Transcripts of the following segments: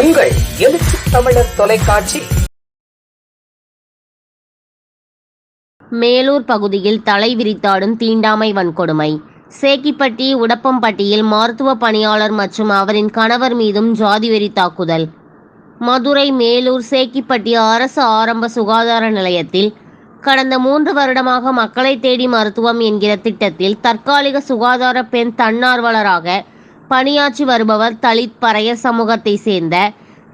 உங்கள் எழுச்சி தமிழர் தொலைக்காட்சி. மேலூர் பகுதியில் தலை விரித்தாடும் தீண்டாமை வன்கொடுமை. சேக்கிப்பட்டி உடப்பம்பட்டியில் மருத்துவ பணியாளர் மற்றும் அவரின் கணவர் மீதும் ஜாதி வெறி தாக்குதல். மதுரை மேலூர் சேக்கிப்பட்டி அரசு ஆரம்ப சுகாதார நிலையத்தில் கடந்த மூன்று வருடமாக மக்களை தேடி மருத்துவம் என்கிற திட்டத்தில் தற்காலிக சுகாதார பெண் தன்னார்வலராக பணியாற்றி வருபவர் தலித் பறைய சமூகத்தை சேர்ந்த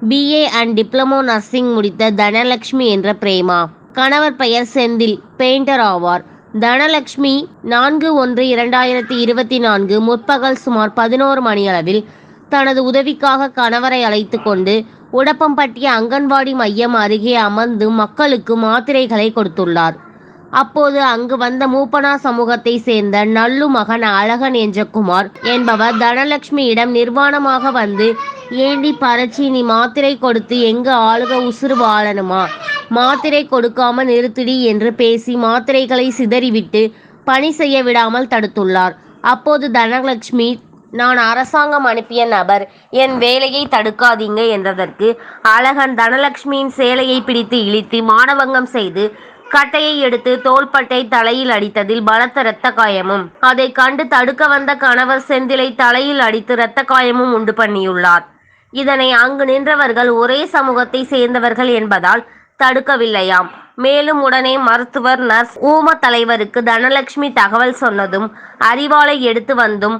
பிஏ அண்ட் டிப்ளமோ நர்சிங் முடித்த தனலட்சுமி என்ற பிரேமா. கணவர் பெயர் செந்தில் பெயிண்டர் ஆவார். தனலட்சுமி நான்கு ஒன்று இரண்டாயிரத்தி இருபத்தி நான்கு முற்பகல் சுமார் பதினோரு மணியளவில் தனது உதவிக்காக கணவரை அழைத்து கொண்டு உடப்பம்பட்டி அங்கன்வாடி மையம் அருகே அமர்ந்து மக்களுக்கு மாத்திரைகளை கொடுத்துள்ளார். அப்போது அங்கு வந்த மூப்பனா சமூகத்தை சேர்ந்த நல்லு மகன் அழகன் என்ற குமார் என்பவர் தனலட்சுமியிடம் நிர்வாணமாக வந்து ஏண்டி பறச்சி நீ மாத்திரை கொடுத்து எங்க ஆளுக உசுறு வாழணுமா மாத்திரை கொடுக்காம நிறுத்திடி என்று பேசி மாத்திரைகளை சிதறிவிட்டு பணி செய்ய விடாமல் தடுத்துள்ளார். அப்போது தனலட்சுமி நான் அரசாங்கம் அனுப்பிய நபர் என் வேலையை தடுக்காதீங்க என்றதற்கு அழகன் தனலட்சுமியின் சேலையை பிடித்து இழித்து மானவங்கம் செய்து கட்டையை எடுத்து தோள்பட்டை தலையில் அடித்ததில் பலத்த இரத்த காயமும் அதை கண்டு தடுக்க வந்த கணவர் செந்திலை தலையில் அடித்து இரத்த காயமும் உண்டு பண்ணியுள்ளார். இதனை அங்கு நின்றவர்கள் ஒரே சமூகத்தை சேர்ந்தவர்கள் என்பதால் தடுக்கவில்லையாம். மேலும் உடனே மருத்துவர் நர்ஸ் ஊம தலைவருக்கு தனலட்சுமி தகவல் சொன்னதும் அறிவாளை எடுத்து வந்தும்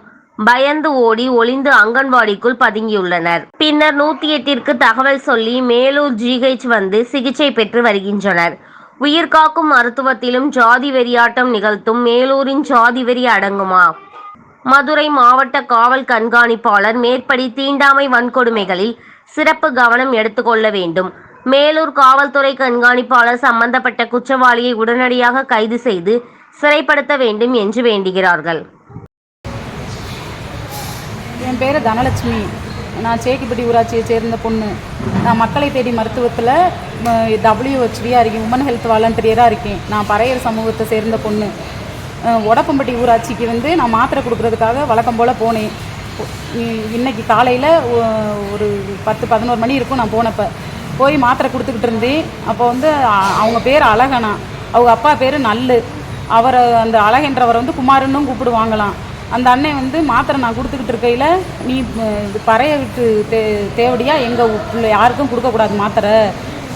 பயந்து ஓடி ஒளிந்து அங்கன்வாடிக்குள் பதுங்கியுள்ளனர். பின்னர் நூத்தி எட்டிற்கு தகவல் சொல்லி மேலூர் ஜிஹெச் வந்து சிகிச்சை பெற்று வருகின்றனர். உயிர்காக்கும் மருத்துவத்திலும் ஜாதி வெறியாட்டம் நிகழ்த்தும் மேலூரின் ஜாதி வெறி அடங்குமா? மதுரை மாவட்ட காவல் கண்காணிப்பாளர் மேற்படி தீண்டாமை வன்கொடுமைகளில் சிறப்பு கவனம் எடுத்துக்கொள்ள வேண்டும். மேலூர் காவல்துறை கண்காணிப்பாளர் சம்பந்தப்பட்ட குற்றவாளியை உடனடியாக கைது செய்து சிறைப்படுத்த வேண்டும் என்று வேண்டுகிறார்கள். என் பேர் தனலட்சுமி. நான் சேக்கிப்பட்டி ஊராட்சியை சேர்ந்த பொண்ணு. மக்களை தேடி மருத்துவத்தில் டபிள்யூஹெச்டியாக இருக்கேன் உமன் ஹெல்த் வாலண்டியராக இருக்கேன். நான் பறையர் சமூகத்தை சேர்ந்த பொண்ணு. உடப்பம்பட்டி ஊராட்சிக்கு வந்து நான் மாத்திரை கொடுக்குறதுக்காக வழக்கம் போல் போனேன். இ- இன்னைக்கு காலையில் ஒரு பத்து பதினோரு மணி இருக்கும் நான் போனப்போ. போய் மாத்திரை கொடுத்துக்கிட்டு இருந்தேன். அப்போ வந்து அவங்க பேர் அழகனா. அவங்க அப்பா பேர் நல்லு. அவரை அந்த அழகென்றவரை வந்து குமாரனும் கூப்பிடுவாங்களாம். அந்த அண்ணன் வந்து மாத்திரை நான் கொடுத்துக்கிட்டு இருக்கையில் நீ இது பறைய விட்டு தே தேவடியா? எங்கள் பிள்ளை யாருக்கும் கொடுக்கக்கூடாது மாத்திரை.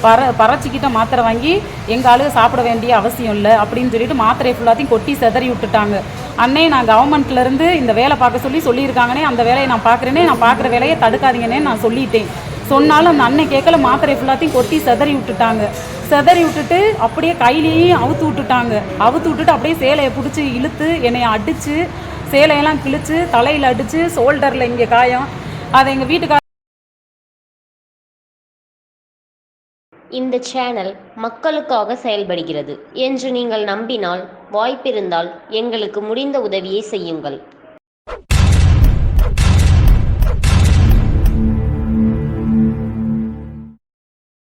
பற பறச்சிக்கிட்ட மாத்திரை வாங்கி எங்கள் ஆளுக சாப்பிட வேண்டிய அவசியம் இல்லை அப்படின்னு சொல்லிட்டு மாத்திரை ஃபுல்லாத்தையும் கொட்டி செதறி விட்டுட்டாங்க. அண்ணே நான் கவர்மெண்ட்லேருந்து இந்த வேலை பார்க்க சொல்லி சொல்லியிருக்காங்கன்னே அந்த வேலையை நான் பார்க்குறேனே நான் பார்க்குற வேலையை தடுக்காதீங்கன்னே நான் சொல்லிட்டேன். சொன்னாலும் அந்த அண்ணன் கேட்கல மாத்திரை ஃபுல்லாத்தையும் கொட்டி செதறி விட்டுட்டாங்க. செதறி விட்டுட்டு அப்படியே கையிலேயும் அவுத்து விட்டுட்டாங்க. அவுத்து விட்டுட்டு அப்படியே சேலையை பிடிச்சி இழுத்து என்னை அடித்து சேலையெல்லாம் கிழிச்சு தலையில் அடித்து ஷோல்டரில் இங்கே காயம். அதை எங்கள் வீட்டுக்கார இந்த சேனல் மக்களுக்காக செயல்படுகிறது என்று நீங்கள் நம்பினால் வாய்ப்பிருந்தால் எங்களுக்கு முடிந்த உதவியை செய்யுங்கள்.